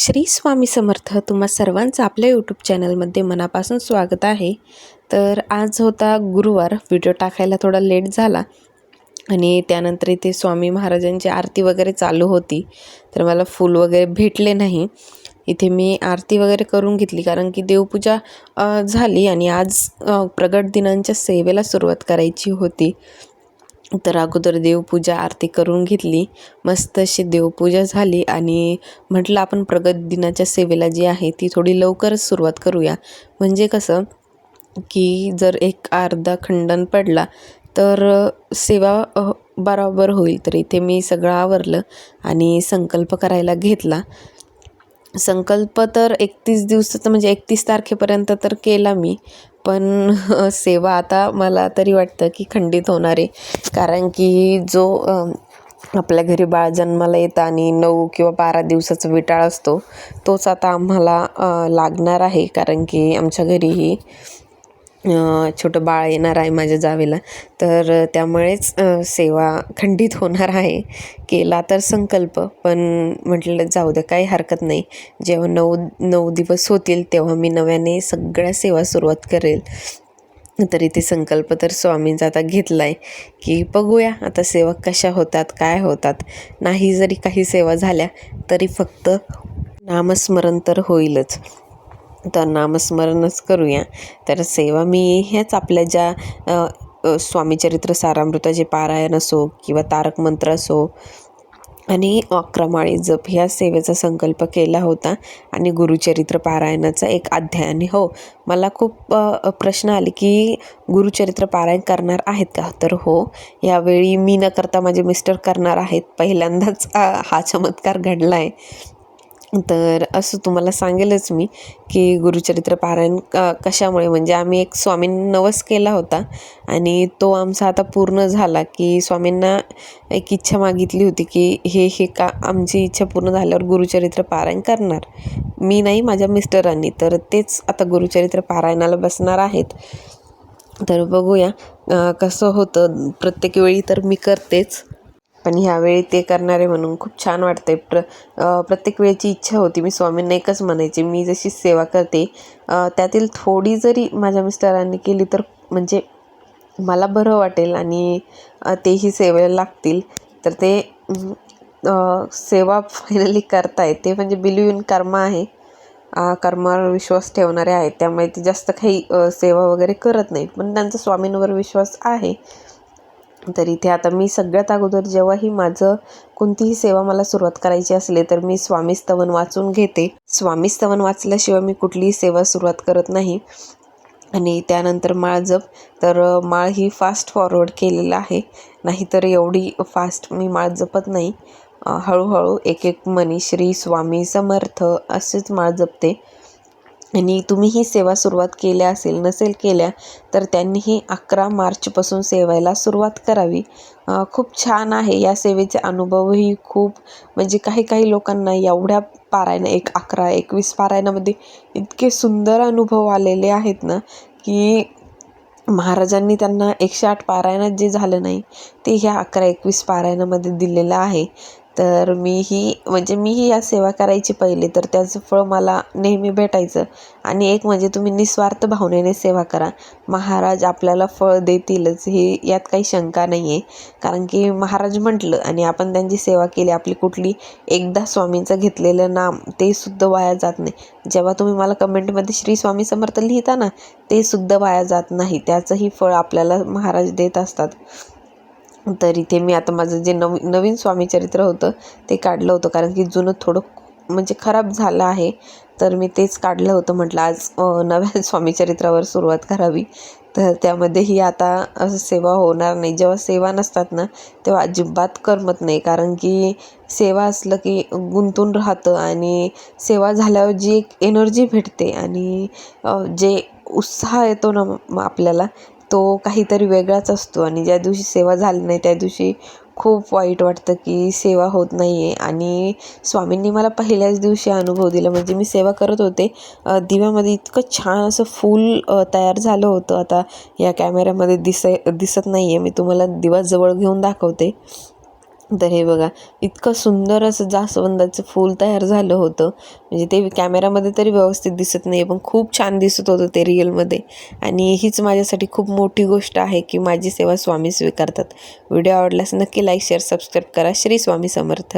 श्री स्वामी समर्थ तुम्हा सर्वांचं आपल्या यूट्यूब चॅनलमध्ये मनापासून स्वागत आहे. तर आज होता गुरुवार व्हिडिओ टाकायला थोडा लेट झाला आणि त्यानंतर इथे स्वामी महाराजांची आरती वगैरे चालू होती. तर मला फूल वगैरे भेटले नाही. इथे मी आरती वगैरे करून घेतली कारण की देवपूजा झाली आणि आज प्रगट दिनांच्या सेवेला सुरुवात करायची होती. तर अगोदर देवपूजा आरती करून घेतली. मस्त अशी देवपूजा झाली आणि म्हटलं आपण प्रगत दिनाच्या सेवेला जी आहे ती थोडी लवकरच सुरुवात करूया. म्हणजे कसं की जर एक अर्धा खंडन पडला तर सेवा बरोबर होईल. तर इथे मी सगळं आवरलं आणि संकल्प करायला घेतला. संकल्प तर एकतीस दिवसाचा म्हणजे एकतीस तारखेपर्यंत तर केला मी. पण सेवा आता मला तरी वाटतं की खंडित होणार. आहे कारण की जो आपल्या घरी बाळ जन्माला येतं आणि नऊ किंवा बारा दिवसाचा विटाळ असतो तोच आता आम्हाला लागणार आहे. कारण की आमच्या घरीही छोटं बाळ येणार आहे माझ्या जावेला. तर त्यामुळेच सेवा खंडित होणार आहे. केला तर संकल्प पण म्हटलं जाऊ द्या काही हरकत नाही. जेव्हा नऊ नऊ दिवस होतील तेव्हा मी नव्याने सगळ्या सेवा सुरुवात करेल. तरी ते संकल्प तर स्वामींचा आता घेतला आहे की बघूया आता सेवा कशा होतात काय होतात. नाही जरी काही सेवा झाल्या तरी फक्त नामस्मरण तर होईलच. तर नामस्मरणच करूया. तर सेवा मी ह्याच आपल्या ज्या स्वामीचरित्र सारामृताचे पारायण असो किंवा तारक मंत्र असो आणि अक्रमाळी जप ह्या सेवेचा संकल्प केला होता आणि गुरुचरित्र पारायणाचा एक अध्याय. आणि हो मला खूप प्रश्न आले की गुरुचरित्र पारायण करणार आहेत का? तर हो यावेळी मी न करता माझे मिस्टर करणार आहेत. पहिल्यांदाच हा चमत्कार घडला आहे तर असं तुम्हाला सांगेलच मी की गुरुचरित्र पारायण क कशामुळे? म्हणजे आम्ही एक स्वामींना नवस केला होता आणि तो आमचा आता पूर्ण झाला की स्वामींना एक इच्छा मागितली होती की हे हे का आमची इच्छा पूर्ण झाल्यावर गुरुचरित्र पारायण करणार. मी नाही माझ्या मिस्टरांनी. तर तेच आता गुरुचरित्र पारायणाला बसणार आहेत. तर बघूया कसं होतं. प्रत्येक वेळी तर मी करतेच. पण ह्यावेळी ते करणारे म्हणून खूप छान वाटते प्र प्रत्येक वेळेची इच्छा होती. मी स्वामींना एकच म्हणायचे मी जशी सेवा करते त्यातील थोडी जरी माझ्या मिस्टरांनी केली तर म्हणजे मला बरं वाटेल आणि तेही सेवेला लागतील. तर ते सेवा फायनली करतायत. ते म्हणजे बिलीव इन कर्मा आहे. कर्मावर विश्वास ठेवणारे आहेत. त्यामुळे ते जास्त काही सेवा वगैरे करत नाहीत. पण त्यांचा स्वामींवर विश्वास आहे. तर इथे आता मी सगळ्यात अगोदर जेव्हाही माझं कोणतीही सेवा मला सुरुवात करायची असले तर मी स्वामी स्तवन वाचून घेते. स्वामी स्तवन वाचल्याशिवाय मी कुठलीही सेवा सुरुवात करत नाही. आणि त्यानंतर माळ जप. तर माळ ही फास्ट फॉरवर्ड केलेलं आहे. नाहीतर एवढी फास्ट मी माळ जपत नाही. हळूहळू एक एक मनी श्री स्वामी समर्थ असेच माळ जपते. आणि तुम्ही ही सेवा सुरुवात केल्या असेल नसेल केल्या तर त्यांनीही अकरा मार्चपासून सेवायला सुरुवात करावी. खूप छान आहे. या सेवेचे अनुभवही खूप म्हणजे काही काही लोकांना एवढ्या पारायण एक अकरा एकवीस पारायणामध्ये इतके सुंदर अनुभव आलेले आहेत ना की महाराजांनी त्यांना एकशे आठ पारायणात जे झालं नाही ते ह्या अकरा एकवीस पारायणामध्ये दिलेलं आहे. तर मीही म्हणजे मीही या सेवा करायची पहिले तर त्याचं फळ मला नेहमी भेटायचं. आणि एक म्हणजे तुम्ही निस्वार्थ भावनेने सेवा करा. महाराज आपल्याला फळ देतीलच हे यात काही शंका नाही आहे कारण की महाराज म्हटलं आणि आपण त्यांची सेवा केली आपली कुठली एकदा स्वामींचं घेतलेलं नाम ते सुद्धा वाया जात नाही. जेव्हा तुम्ही मला कमेंटमध्ये श्री स्वामी समर्थ लिहिता ना ते सुद्धा वाया जात नाही. त्याचंही फळ आपल्याला महाराज देत असतात. तर इथे मी आता माझं जे नवी नवीन स्वामीचरित्र होतं ते काढलं होतं. कारण की जुनं थोडं म्हणजे खराब झालं आहे. तर मी तेच काढलं होतं. म्हटलं आज नव्या स्वामीचरित्रावर सुरुवात करावी. तर त्यामध्येही आता असं सेवा होणार नाही. जेव्हा सेवा नसतात ना तेव्हा अजिबात करमत नाही. कारण की सेवा असलं की गुंतून राहतं आणि सेवा झाल्यावर जी एक एनर्जी भेटते. आणि जे उत्साह येतो ना आपल्याला तो काहीतरी वेगळाच असतो आणि ज्या दिवशी सेवा झाली नाही त्या दिवशी खूप वाईट वाटतं की सेवा होत नाही आहे आणि स्वामींनी मला पहिल्याच दिवशी अनुभव दिला म्हणजे मी सेवा करत होते. दिव्यामध्ये इतकं छान असं फूल तयार झालं होतं. आता या कॅमेऱ्यामध्ये दिस दिसत नाही आहे मी तुम्हाला दिवा जवळ घेऊन दाखवते. तर हे बघा इतकं सुंदर असं जास्वंदाचं फूल तयार झालं होतं. म्हणजे ते कॅमेरामध्ये तरी व्यवस्थित दिसत नाही पण खूप छान दिसत होतं ते रिअलमध्ये आणि हीच माझ्यासाठी खूप मोठी गोष्ट आहे की माझी सेवा स्वामी स्वीकारतात. व्हिडिओ आवडल्यास नक्की लाईक शेअर सबस्क्राईब करा. श्री स्वामी समर्थ.